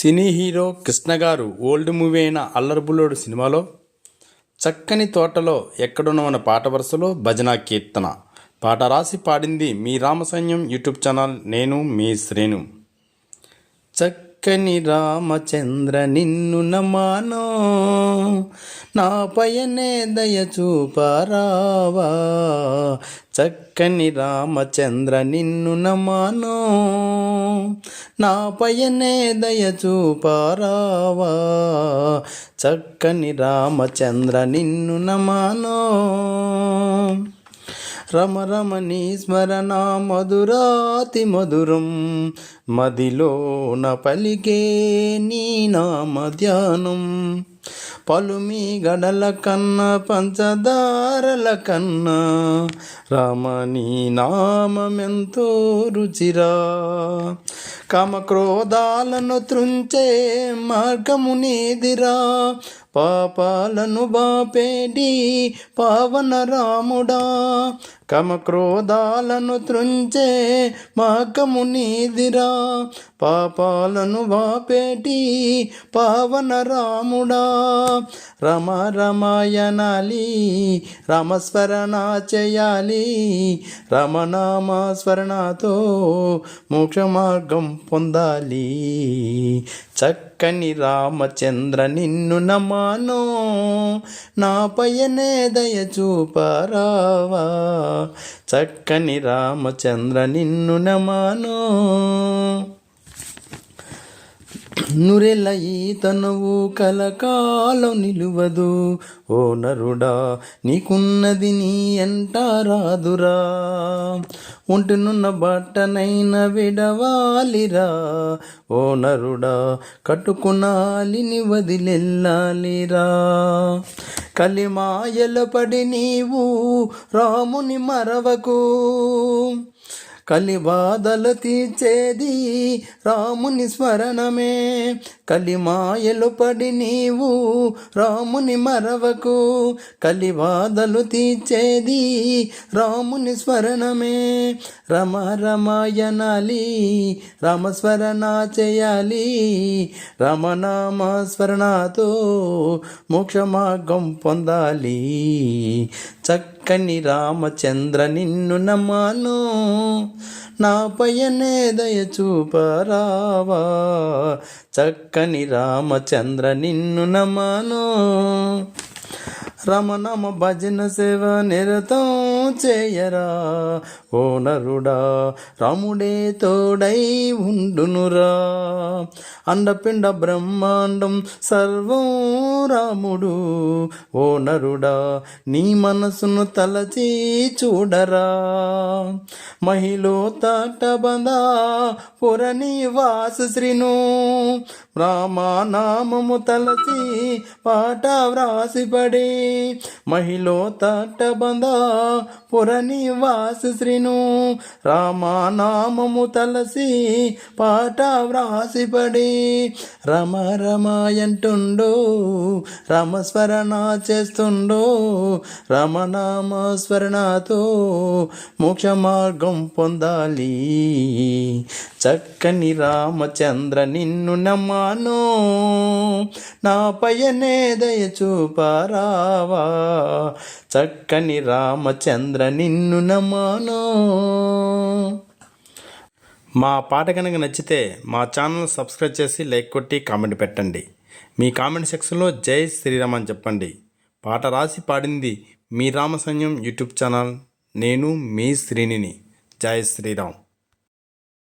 Cine hero Krishna గారు old movie అయిన అల్లరిబుల్లోడు సినిమాలో చక్కని తోటలో ఎక్కడున్నవన్న పాట వరుసలో భజన కీర్తన. పాట రాసి పాడింది మీ రామసైన్యం యూట్యూబ్ ఛానల్ నేను మీ శ్రేణు చక్ చక్కని రామచంద్ర నిన్ను నమానో నా పయనే దయ చక్కని రామచంద్ర నిన్ను నమానో నా పయనే దయ చక్కని రామచంద్ర నిన్ను నమానో రమ రమణి స్మరణ మధురాతి మధురం. మదిలోన పలికే నీ నామ ధ్యానం. పలుమి గడల కన్నా పంచదారల కన్నా. రామని నామెంతో రుచిరా. కామక్రోధాలను త్రుంచే మార్గము నీదిరా. పాపాలను బాపేడి పావన రాముడా. కమక్రోధాలను త్రుంచే మాకము నీదిరా. పాపాలను వాపేటి పావన రాముడా. రమ రమాయనాలి రామస్మరణ చేయాలి రమనామస్మరణతో మోక్ష మార్గం పొందాలి. చక్కని రామచంద్ర నిన్ను నమ్మ నా పయనే దయచూపరావా చక్కని రామచంద్ర నిన్ను నమాను? నురెల ఈ కలకాలం నిలువదు. ఓ నరుడా నీకున్నది నీ అంటారాదురా. ఒంటినున్న బట్టనైన విడవాలిరా. ఓ నరుడా కట్టుకునాలిని వదిలెల్లాలిరా కలిమాయల పడి నీవు రాముని మరవకు. కలిబాధలు తీర్చేది రాముని స్మరణమే. కలిమాయలు పడి నీవు రాముని మరవకు. కలిబాధలు తీర్చేది రాముని స్మరణమే. రమ రమాయనాలి రామస్మరణ చేయాలి. రమనామస్మరణతో మోక్ష మార్గం పొందాలి. చక్కని రామచంద్ర నిన్ను నమ్మాను. నా పయనే దయ చూపరావా. చక్కని రామచంద్ర నిన్ను నమ్మాను. రమణమ భజన సేవ నిరతం. చేయరా? ఓ నరుడా రాముడే తోడై ఉండునురా. అండపిండ బ్రహ్మాండం సర్వం రాముడు. ఓ నరుడా నీ మనసును తలచి చూడరా. మహిళ తాటబంద పురని వాసు శ్రీను. రామానామము తలచి పాట వ్రాసిపడి మహిళ తట్టబంద పురని వాసు శ్రీను రామానామము తలసి పాట వ్రాసిపడి రమ రమాయంటుండో రామస్మరణ చేస్తుండో రమనామ స్మరణతో మోక్ష మార్గం పొందాలి. చక్కని రామచంద్ర నిన్ను నమ్మాను నా పయనే దయ చూపారావా. చక్కని రామచంద్ర నిన్ను నమ్మాను. మా పాట కనుక నచ్చితే మా ఛానల్ సబ్స్క్రైబ్ చేసి లైక్ కొట్టి కామెంట్ పెట్టండి. మీ కామెంట్ సెక్షన్లో జై శ్రీరామ్ అని చెప్పండి. పాట రాసి పాడింది మీ రామసైన్యం యూట్యూబ్ ఛానల్. నేను మీ శ్రీనిని. జై శ్రీరామ్.